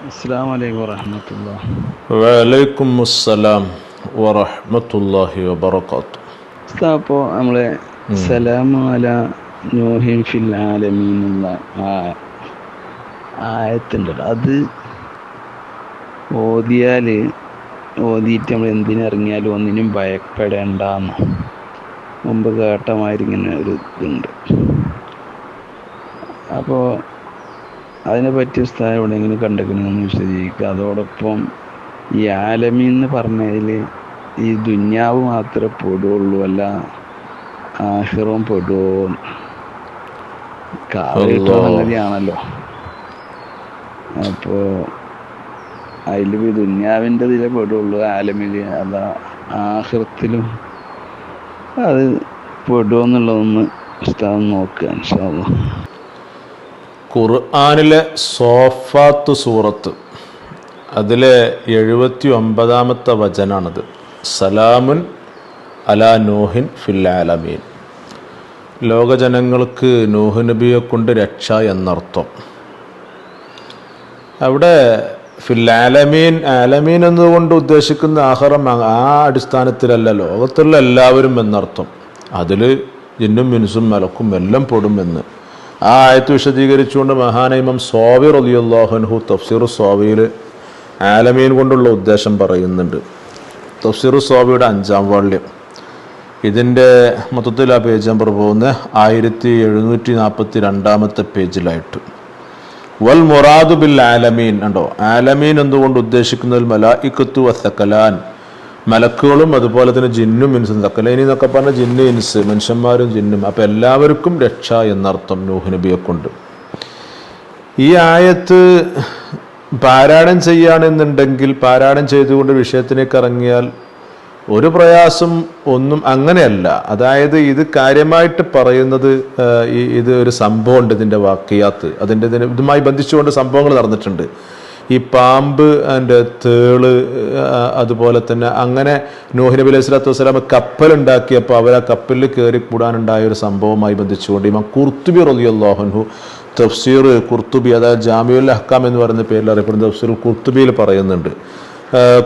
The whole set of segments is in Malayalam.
അസ്സാം വലൈക്കും വറഹമത്തുള്ള വലൈക്കും അസ്സലാം വറഹ്മത്തുള്ളാഹി വബറകാത്തു അപ്പോൾ നമ്മൾ സലാമു അല നോഹിൻ ഫിൽ ആലമീൻ എന്നുള്ള ആ ആയത്തുണ്ടല്ലോ അത് ഓതിയാൽ ഓതിയിട്ട് നമ്മൾ എന്തിനിറങ്ങിയാലും ഒന്നിനും ഭയപ്പെടേണ്ടെന്ന് മുമ്പ് കേട്ടമാതിരി ഇങ്ങനെ ഒരു ഇതുണ്ട്. അപ്പോൾ അതിനെ പറ്റിയ സ്ഥലം എവിടെയെങ്കിലും കണ്ടെക്കണമെന്ന് വിശദീകരിക്കുക. അതോടൊപ്പം ഈ ആലമി എന്ന് പറഞ്ഞതിൽ ഈ ദുന്യാവ് മാത്രമേ പെടുള്ളൂ അല്ല ആഹിറും പെടുവോ കാലഘട്ട സംഗതിയാണല്ലോ അപ്പോൾ അതിൽ ഈ ദുന്യാവിന്റെ ഇതിലെ പെടുള്ളൂ ആലമിൽ അതാ ആഹൃത്തിലും അത് പെടുമോ എന്നുള്ളതൊന്ന് ഉസ്താദ് നോക്കുക ഇൻഷാല്ലാ ഖുർആാനിലെ സോഫാത്ത് സൂറത്ത്. അതിലെ എഴുപത്തി ഒമ്പതാമത്തെ വചനാണത്. സലാമുൻ അലാ നോഹിൻ ഫിൽ ആലമീൻ. ലോകജനങ്ങൾക്ക് നൂഹ് കൊണ്ട് രക്ഷ എന്നർത്ഥം. അവിടെ ഫിൽ ആലമീൻ ആലമീൻ എന്നതുകൊണ്ട് ഉദ്ദേശിക്കുന്ന ആഹാരം ആ അടിസ്ഥാനത്തിലല്ല ലോകത്തുള്ള എല്ലാവരും എന്നർത്ഥം. അതിൽ ജിന്നും മിനുസും മലക്കും എല്ലാം പെടുമെന്ന് ആ ആയത്ത് വിശദീകരിച്ചുകൊണ്ട് മഹാനൈമം സോവിർ റലിയുല്ലാഹുൻഹു തഫ്സീർ സ്വാവിയിൽ ആലമീൻ കൊണ്ടുള്ള ഉദ്ദേശം പറയുന്നുണ്ട്. തഫ്സീർ സോവിയുടെ അഞ്ചാം വാള്യം. ഇതിന്റെ മൊത്തത്തിൽ ആ പേജ് നമ്പർ പോകുന്ന ആയിരത്തി എഴുന്നൂറ്റി നാൽപ്പത്തി രണ്ടാമത്തെ പേജിലായിട്ട് വൽ മുറാദു ബിൽ ആലമീൻ ഉണ്ടോ ആലമീൻ എന്തുകൊണ്ട് ഉദ്ദേശിക്കുന്നത്? മലായിക്കത്തു വസക്കലാൻ മലക്കുകളും അതുപോലെ തന്നെ ജിന്നും ഇൻസും തക്കലൈനി എന്നൊക്കെ പറഞ്ഞ ജിന്ന് ഇൻസ് മനുഷ്യന്മാരും ജിന്നും. അപ്പം എല്ലാവർക്കും രക്ഷ എന്നർത്ഥം നൂഹ് നബിയെ കൊണ്ട് ഈ ആയത്ത് പാരായണം ചെയ്യുകയാണെന്നുണ്ടെങ്കിൽ പാരായണം ചെയ്തുകൊണ്ട് വിഷയത്തിലേക്ക് ഇറങ്ങിയാൽ ഒരു പ്രയാസം ഒന്നും അങ്ങനെയല്ല. അതായത് ഇത് കാര്യമായിട്ട് പറയുന്നത് ഈ ഇത് ഒരു സംഭവമുണ്ട് ഇതിന്റെ വാക്കിയാത്ത്. അതിന്റെ ഇതുമായി ബന്ധിച്ചുകൊണ്ട് സംഭവങ്ങൾ നടന്നിട്ടുണ്ട്. ഈ പാമ്പ് അതിന്റെ തേൾ അതുപോലെ തന്നെ അങ്ങനെ നൂഹ് നബി അലൈഹി സ്വലാത്തു വസ്സലാം കപ്പലുണ്ടാക്കിയപ്പോൾ അവർ ആ കപ്പലിൽ കയറി കൂടാനുണ്ടായ ഒരു സംഭവവുമായി ബന്ധിച്ചുകൊണ്ട് ഇമാം കുർത്തുബി റലിയല്ലാഹുൻഹു തഫ്സീർ കുർത്തുബി അതായത് ജാമിയുൽ അഹ്കാം എന്ന് പറയുന്ന പേരിൽ അറിയപ്പെടുന്ന തഫ്സീർ കുർത്തുബിയിൽ പറയുന്നുണ്ട്.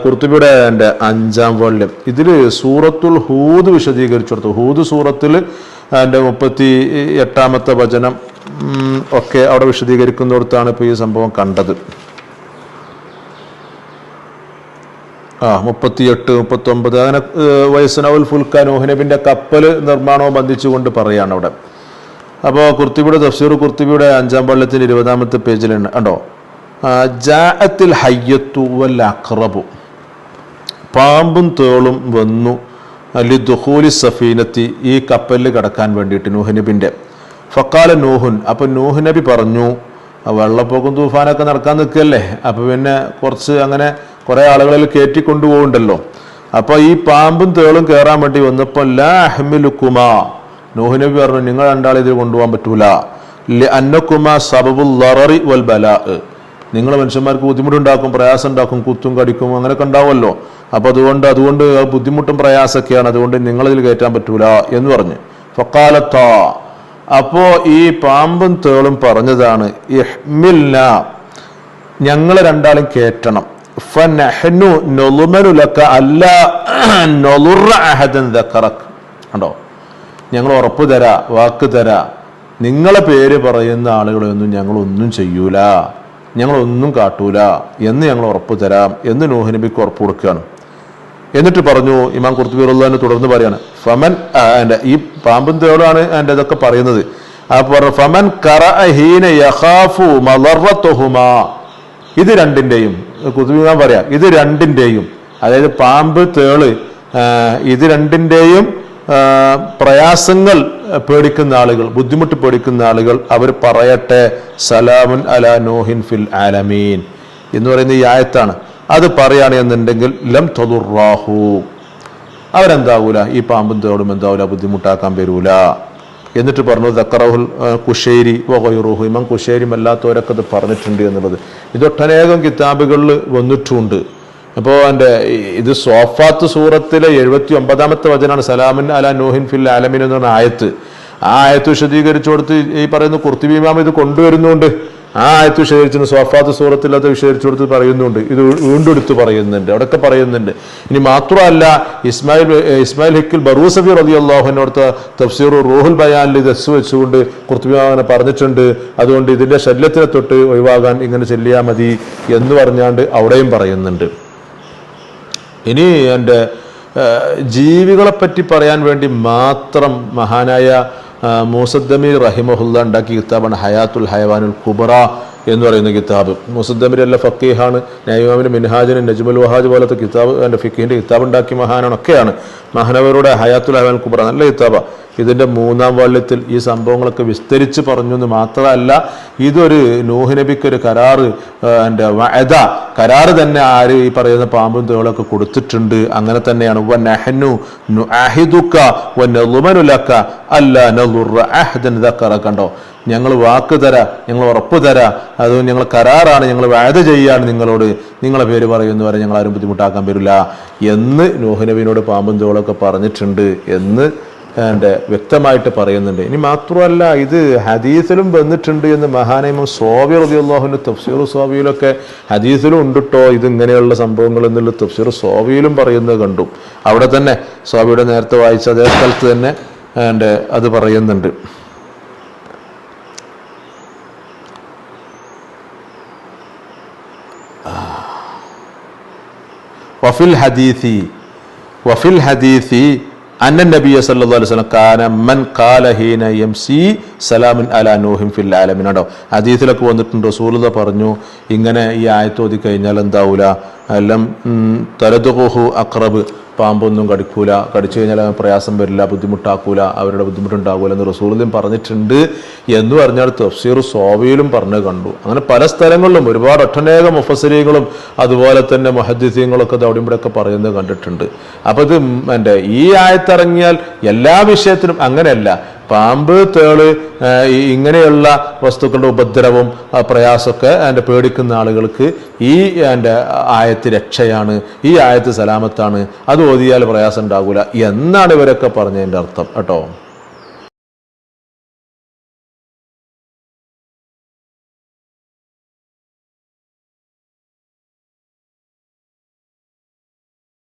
കുർത്തുബിയുടെ എന്റെ അഞ്ചാം വള്യം ഇതിൽ സൂറത്തുൽ ഹൂദ് വിശദീകരിച്ചു കൊടുത്തു ഹൂദ് സൂറത്തിൽ എന്റെ മുപ്പത്തി എട്ടാമത്തെ വചനം ഒക്കെ അവിടെ വിശദീകരിക്കുന്നിടത്താണ് ഇപ്പോൾ ഈ സംഭവം കണ്ടത്. ആ മുപ്പത്തിയെട്ട് മുപ്പത്തൊമ്പത് അങ്ങനെ വയസ്സനവുൽ ഫുൽക്ക നോഹിനബിന്റെ കപ്പൽ നിർമ്മാണവും ബന്ധിച്ചുകൊണ്ട് പറയാണ് അവിടെ. അപ്പോൾ കുർത്തിബിയുടെ തഫ്സീർ കുർത്തിബിയുടെ അഞ്ചാം പള്ളത്തിന്റെ ഇരുപതാമത്തെ പേജിൽ ഉണ്ടോ ജാഅത്തിൽ ഹയ്യത്തു വൽ അക്രബു പാമ്പും തേളും വന്നു. അലി ദുഹൂലി സഫീനത്തി ഈ കപ്പലിൽ കടക്കാൻ വേണ്ടിയിട്ട് നൂഹനബിന്റെ ഫക്കാല നൂഹുൻ അപ്പം നൂഹ് പറഞ്ഞു വെള്ളപ്പൊക്കും വെള്ളപ്പൊക്കം തൂഫാനൊക്കെ നടക്കാൻ നിൽക്കല്ലേ? അപ്പോൾ പിന്നെ കുറച്ച് അങ്ങനെ കുറേ ആളുകളിൽ കയറ്റി കൊണ്ടുപോകുന്നുണ്ടല്ലോ അപ്പോൾ ഈ പാമ്പും തേളും കയറാൻ വേണ്ടി വന്നപ്പോൾ ലാ അഹ്മിലുക്കുമാ നൂഹ് നബി പറഞ്ഞു നിങ്ങൾ രണ്ടാളെ ഇതിൽ കൊണ്ടുപോകാൻ പറ്റൂല. അന്നക്കുമാ സബബുൽ വൽ ബലാ. നിങ്ങൾ മനുഷ്യന്മാർക്ക് ബുദ്ധിമുട്ടുണ്ടാക്കും പ്രയാസം ഉണ്ടാക്കും കുത്തും കടിക്കും അങ്ങനെയൊക്കെ ഉണ്ടാവുമല്ലോ. അപ്പോൾ അതുകൊണ്ട് അതുകൊണ്ട് ബുദ്ധിമുട്ടും പ്രയാസമൊക്കെയാണ്. അതുകൊണ്ട് നിങ്ങളിതിൽ കയറ്റാൻ പറ്റൂല എന്ന് പറഞ്ഞു. ഫക്കാലത്താ അപ്പോ ഈ പാമ്പും തേളും പറഞ്ഞതാണ് ഇഹ്മില്ല ഞങ്ങളെ രണ്ടാളും ലക അല്ല കണ്ടോ? ഞങ്ങൾ ഉറപ്പ് തരാ വാക്ക് തരാ. നിങ്ങളെ പേര് പറയുന്ന ആളുകളെയൊന്നും ഞങ്ങൾ ഒന്നും ചെയ്യൂല. ഞങ്ങളൊന്നും കാട്ടൂല എന്ന് ഞങ്ങൾ ഉറപ്പ് തരാം എന്ന് നൂഹ് നബിക്ക് ഉറപ്പ് കൊടുക്കുകയാണ്. എന്നിട്ട് പറഞ്ഞു ഇമാം കുർത്തുബീറുല്ലാന്ന് തുടർന്ന് പറയാണ് ഫമൻ എന്റെ ഈ പാമ്പും തേളാണ് എന്റെ ഇതൊക്കെ പറയുന്നത്. ഫമൻ മലറത്തുഹുമാ ഇത് രണ്ടിന്റെയും കുത്തുബിമാൻ പറയാം ഇത് രണ്ടിന്റെയും അതായത് പാമ്പ് തേൾ ഇത് രണ്ടിന്റെയും പ്രയാസങ്ങൾ പേടിക്കുന്ന ആളുകൾ ബുദ്ധിമുട്ട് പേടിക്കുന്ന ആളുകൾ അവർ പറയട്ടെ സലാമുൻ അല നോഹിൻ ഫിൽ ആലമീൻ എന്ന് പറയുന്ന ഈ ആയത്താണ്. അത് പറയുകയാണ് എന്നുണ്ടെങ്കിൽ ലം തൊതുറാഹു അവരെന്താവൂല? ഈ പാമ്പും തേടും എന്താവൂല? ബുദ്ധിമുട്ടാക്കാൻ വരൂല. എന്നിട്ട് പറഞ്ഞു ദക്കറഹുൽ കുശേരി വഹൈറുഹു ഇമാം കുശേരി അല്ലാത്തവരൊക്കെ അത് പറഞ്ഞിട്ടുണ്ട് എന്നുള്ളത്. ഇതൊട്ടനേകം കിതാബുകളിൽ വന്നിട്ടുണ്ട്. അപ്പോൾ എന്റെ ഇത് സോഫാത്ത് സൂറത്തിലെ എഴുപത്തി ഒമ്പതാമത്തെ വചനാണ് സലാമിൻ അല നോഹിൻ ഫിൽ ആലമിൻ എന്ന് പറഞ്ഞ ആയത്ത്. ആ ആയത്ത് വിശദീകരിച്ചു കൊടുത്ത് ഈ പറയുന്ന കുർത്തിബിമാം ഇത് കൊണ്ടുവരുന്നുണ്ട്. ആ ആയത്ത് വിശദീകരിച്ചു സോഫാത്ത് സൂറത്തിൽ അത് വിശദീകരിച്ചു കൊടുത്ത് പറയുന്നുണ്ട്. ഇത് വീണ്ടും എടുത്ത് പറയുന്നുണ്ട്. അവിടെയൊക്കെ പറയുന്നുണ്ട്. ഇനി മാത്രമല്ല ഇസ്മായിൽ ഇസ്മായിൽ ഹിക്കിൽ ബറൂസഫി റതി അള്ളാഹുവിനോടത്ത് തഫ്സീർ റൂഹുൽ ബയാനിൽ ഇത് എസ് വെച്ചുകൊണ്ട് കുർത്തുബി പറഞ്ഞിട്ടുണ്ട്. അതുകൊണ്ട് ഇതിന്റെ ശല്യത്തിനെ തൊട്ട് ഒഴിവാകാൻ ഇങ്ങനെ ചെല്ലിയാൽ മതി എന്ന് പറഞ്ഞാണ്ട് അവിടെയും പറയുന്നുണ്ട്. ഇനി എന്റെ ജീവികളെ പറ്റി പറയാൻ വേണ്ടി മാത്രം മഹാനായ ആ, മൂസദ്ദമീർ റഹിമഹുല്ല ഉണ്ടാക്കിയ കിതാബാണ് ഹയാത്തുൽ ഹയവാനുൽ കുബറ എന്ന് പറയുന്ന കിതാബ്. മൂസദ്ദമീർ അല്ല ഫക്കീഹാണ് നൈമാമിന് മിൻഹാജിന് നജ്മുൽ വഹാജ് പോലത്തെ കിതാബ് എന്റെ ഫിക്കിന്റെ കിതാബ് ഉണ്ടാക്കിയ മഹാനാണ് ഒക്കെയാണ് മഹാനവരുടെ ഹയാത്തുൽ അഹ്മാൻ കുബ്ര നല്ല കിതാബാണ് ഇതിന്റെ മൂന്നാം വാള്യത്തിൽ ഈ സംഭവങ്ങളൊക്കെ വിസ്തരിച്ച് പറഞ്ഞു എന്ന് മാത്രമല്ല ഇതൊരു നൂഹ് നബിക്ക് ഒരു കരാറ് എന്റെ വഅദ. കരാറ് തന്നെ ആര് ഈ പറയുന്ന പാമ്പും തേളൊക്കെ കൊടുത്തിട്ടുണ്ട്. അങ്ങനെ തന്നെയാണ്. വ നഹനു നുഅഹിദുക വ നുമനുലക്ക ലക അല്ല നളുറ അഹദൻ ദക്കറ കണ്ടോ? ഞങ്ങൾ വാക്ക് തരാ ഞങ്ങൾ ഉറപ്പ് തരാ. അതുകൊണ്ട് ഞങ്ങൾ കരാറാണ് ഞങ്ങൾ വാഴ ചെയ്യാണ് നിങ്ങളോട്. നിങ്ങളെ പേര് പറയുന്നവരെ ഞങ്ങൾ ആരും ബുദ്ധിമുട്ടാക്കാൻ വരില്ല. എന്ന് നൂഹ് നബിനോട് പാമ്പും തോളൊക്കെ പറഞ്ഞിട്ടുണ്ട് എന്ന് എന്റെ വ്യക്തമായിട്ട് പറയുന്നുണ്ട്. ഇനി മാത്രമല്ല ഇത് ഹദീസിലും വന്നിട്ടുണ്ട് എന്ന് മഹാനൈമം സോബി റബിയുള്ളാഹുവിന്റെ തഫ്സീർ സോബിയിലൊക്കെ ഹദീസിലും ഉണ്ടിട്ടോ ഇത് ഇങ്ങനെയുള്ള സംഭവങ്ങൾ എന്നുള്ള തഫ്സീർ സോബിയിലും പറയുന്നത് കണ്ടു. അവിടെ തന്നെ സോബിയുടെ നേരത്തെ വായിച്ച അതേ സ്ഥലത്ത് തന്നെ എന്റെ അത് പറയുന്നുണ്ട്. വഫിൽ ഹദീസി വഫിൽ ഹദീസി അന്ന നബിയ സല്ലല്ലാഹു അലൈഹി വസല്ലം കാന മൻ ഖാല ഹീന യംസി സലാമുൻ അലാ നൂഹിൻ ഫിൽ ആലമിൻ ഉണ്ടോ ഹദീസിലൊക്കെ വന്നിട്ടുണ്ട്. റസൂലുള്ളാഹി പറഞ്ഞു ഇങ്ങനെ ഈ ആയത്ത് ഓതി കഴിഞ്ഞാൽ എന്താവൂല എല്ലാം തലതുഹു അക്രബ്. പാമ്പൊന്നും കടിക്കൂല. കടിച്ചു കഴിഞ്ഞാൽ പ്രയാസം വരില്ല ബുദ്ധിമുട്ടാക്കൂല അവരുടെ ബുദ്ധിമുട്ടുണ്ടാകൂല എന്ന് റസൂലിലും പറഞ്ഞിട്ടുണ്ട് എന്ന് പറഞ്ഞാൽ തഫ്സീർ സോവയിലും പറഞ്ഞു കണ്ടു. അങ്ങനെ പല സ്ഥലങ്ങളിലും ഒരുപാട് ഒട്ടനേകം മുഫസരികളും അതുപോലെ തന്നെ മഹദ്ദീങ്ങളൊക്കെ അവിടെ ഇവിടെയൊക്കെ പറയുന്നത് കണ്ടിട്ടുണ്ട്. അപ്പോൾ ഇത് എന്റെ ഈ ആയത്തിറങ്ങിയാൽ എല്ലാ വിഷയത്തിനും അങ്ങനെയല്ല. പാമ്പ് തേൾ ഇങ്ങനെയുള്ള വസ്തുക്കളുടെ ഉപദ്രവം ആ, പ്രയാസമൊക്കെ എന്റെ പേടിക്കുന്ന ആളുകൾക്ക് ഈ എന്റെ ആയത്ത് രക്ഷയാണ് ഈ ആയത്ത് സലാമത്താണ്. അത് ഓതിയാൽ പ്രയാസം ഉണ്ടാകില്ല എന്നാണ് ഇവരൊക്കെ പറഞ്ഞതിന്റെ അർത്ഥം. കേട്ടോ?